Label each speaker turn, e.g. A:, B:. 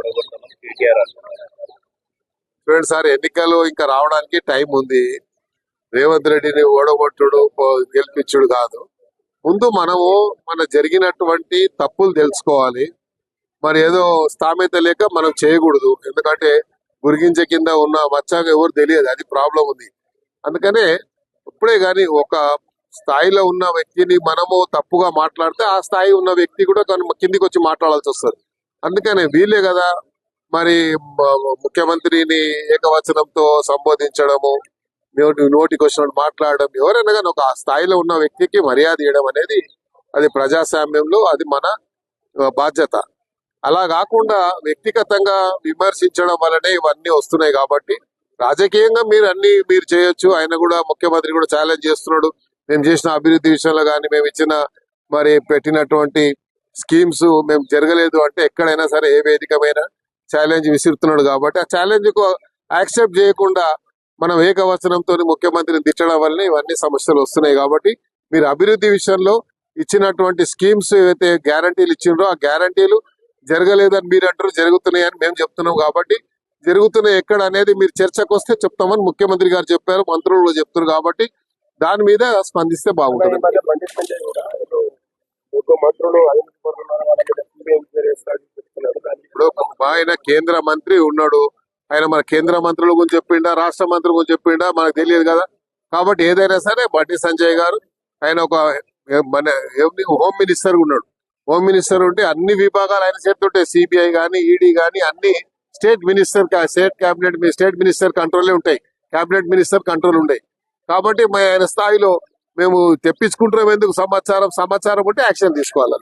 A: ఓడగొడతామని కేటీఆర్ అంటున్నారు
B: చూడండి సార్ ఎన్నికలు ఇంకా రావడానికి టైం ఉంది. రేవంత్ రెడ్డిని ఓడగొట్టుడు గెలిపించుడు కాదు. ముందు మనము మన జరిగినటువంటి తప్పులు తెలుసుకోవాలి. మరి ఏదో స్థామిత లేక మనం చేయకూడదు. ఎందుకంటే గురిగించ కింద ఉన్న వచ్చాక ఎవరు తెలియదు. అది ప్రాబ్లం ఉంది. అందుకనే ఇప్పుడే కానీ ఒక స్థాయిలో ఉన్న వ్యక్తిని మనము తప్పుగా మాట్లాడితే ఆ స్థాయి ఉన్న వ్యక్తి కూడా కిందికి వచ్చి మాట్లాడాల్సి వస్తుంది. అందుకనే వీళ్ళే కదా మరి ముఖ్యమంత్రిని ఏకవచనంతో సంబోధించడము నోటి నోటికి వచ్చినట్టు మాట్లాడడం ఎవరైనా కానీ ఒక స్థాయిలో ఉన్న వ్యక్తికి మర్యాద ఇవ్వడం అనేది అది ప్రజాస్వామ్యంలో అది మన బాధ్యత. అలా కాకుండా వ్యక్తిగతంగా విమర్శించడం వల్లనే ఇవన్నీ వస్తున్నాయి కాబట్టి రాజకీయంగా మీరు అన్ని మీరు చేయొచ్చు. ఆయన కూడా ముఖ్యమంత్రి కూడా ఛాలెంజ్ చేస్తున్నాడు. మేము చేసిన అభివృద్ధి విషయంలో కానీ మేము ఇచ్చిన మరి పెట్టినటువంటి స్కీమ్స్ మేము జరగలేదు అంటే ఎక్కడైనా సరే ఏ వేదికమైన ఛాలెంజ్ విసురుతున్నాడు కాబట్టి ఆ ఛాలెంజ్కు యాక్సెప్ట్ చేయకుండా మనం ఏకవచనంతో ముఖ్యమంత్రిని తిట్టడం వల్లనే ఇవన్నీ సమస్యలు వస్తున్నాయి కాబట్టి మీరు అభివృద్ధి విషయంలో ఇచ్చినటువంటి స్కీమ్స్ ఏవైతే గ్యారంటీలు ఇచ్చిండ్రో ఆ గ్యారంటీలు జరగలేదని మీరు అంటారు జరుగుతున్నాయని మేము చెప్తున్నాం కాబట్టి జరుగుతున్నాయి ఎక్కడ అనేది మీరు చర్చకు వస్తే చెప్తామని ముఖ్యమంత్రి గారు చెప్పారు మంత్రులు కూడా చెప్తున్నారు కాబట్టి దాని మీద స్పందిస్తే బాగుంటుంది.
C: మంత్రులు
B: ఇప్పుడు ఆయన కేంద్ర మంత్రి ఉన్నాడు. ఆయన మన కేంద్ర మంత్రుల గురించి చెప్పిండా రాష్ట్ర మంత్రుల గురించి చెప్పిండా మనకు తెలియదు కదా. కాబట్టి ఏదైనా సరే బండి సంజయ్ గారు ఆయన ఒక మన హోమ్ మినిస్టర్ ఉన్నాడు. హోమ్ మినిస్టర్ ఉంటే అన్ని విభాగాలు ఆయన చేస్తుంటాయి. సిబిఐ కానీ ఈడీ కానీ అన్ని state minister state cabinet state minister control ఉంటాయి. క్యాబినెట్ మినిస్టర్ కంట్రోల్ ఉంటాయి కాబట్టి మా ఆయన స్థాయిలో మేము తెప్పించుకుంటాం ఎందుకు? సమాచారం సమాచారం ఉంటే యాక్షన్ తీసుకోవాలి